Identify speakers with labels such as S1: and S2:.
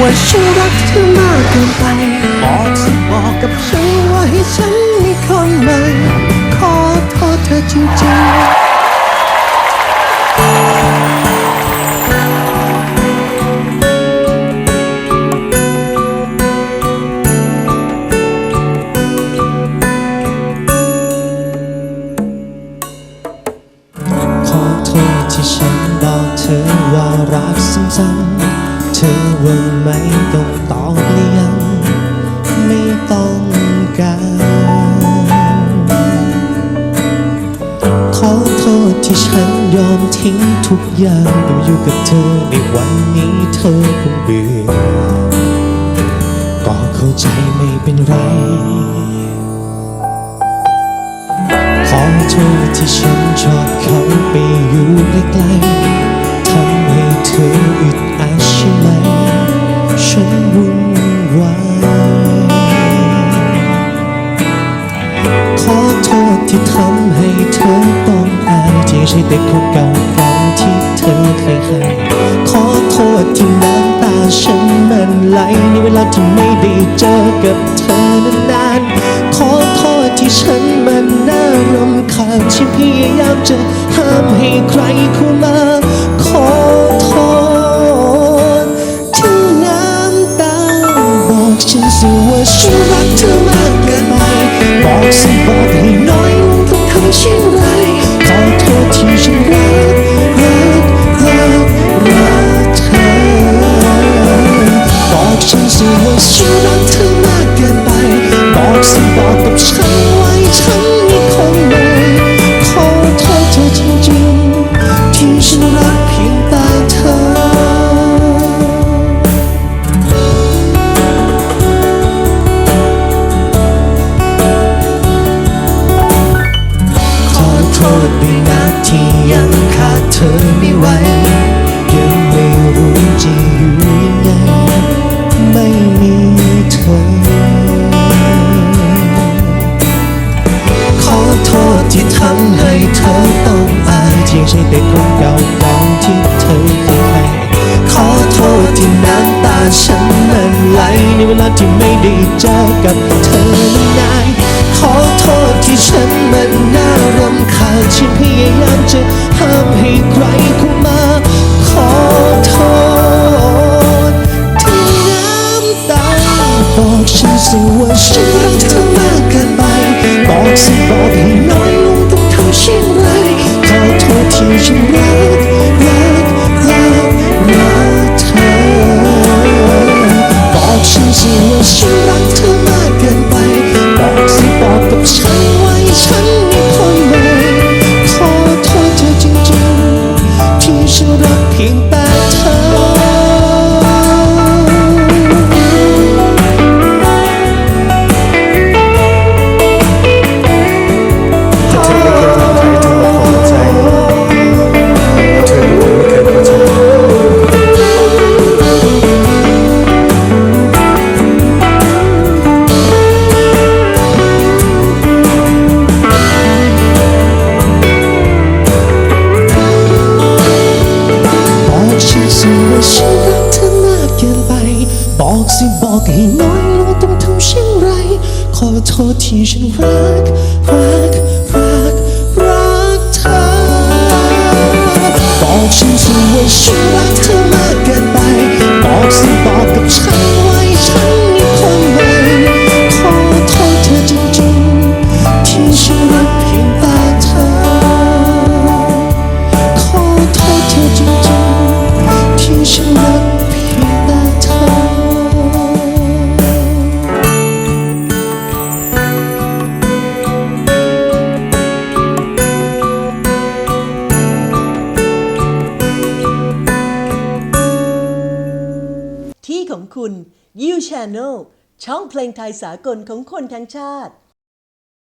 S1: ว่าฉันรักเธอมากเกินไป บอกสิบอกกับฉันว่าให้ฉันมีคนใหม่ ขอโทษเธอจริงๆ
S2: ขอโทษที่ฉันบอกเธอว่ารักซ้ำๆ เธอว่าไม่ต้องตอบหรือยังไม่ต้องการขอโทษที่ฉันยอมทิ้งทุกอย่างเพื่ออยู่กับเธอในวันนี้เธอคงเบื่อก็เข้าใจไม่เป็นไร ขอโทษที่ฉันชอบเขา วุ่นวายขอโทษที่ทำให้เธอต้องอายที่ใช่เด็กคนเก่าๆที่เธอเคยให้ขอโทษที่น้ำตาฉันมันไหลในเวลาที่ไม่ได้เจอกับเธอนานๆขอโทษที่ฉันมันน่ารำคาญฉันพยายามจะห้ามให้ใครเข้ บ ได้เจอกับเธอนานๆขอโทษที่ฉันมันน่ารำคาญฉันพยายามจะห้ามให้ใคร บอกให้น้อยลงต้องทำเช่นไร ขอโทษที่ฉันรัก รัก
S3: ของคุณ You Channel ช่องเพลงไทยสากลของคนทั้งชาติ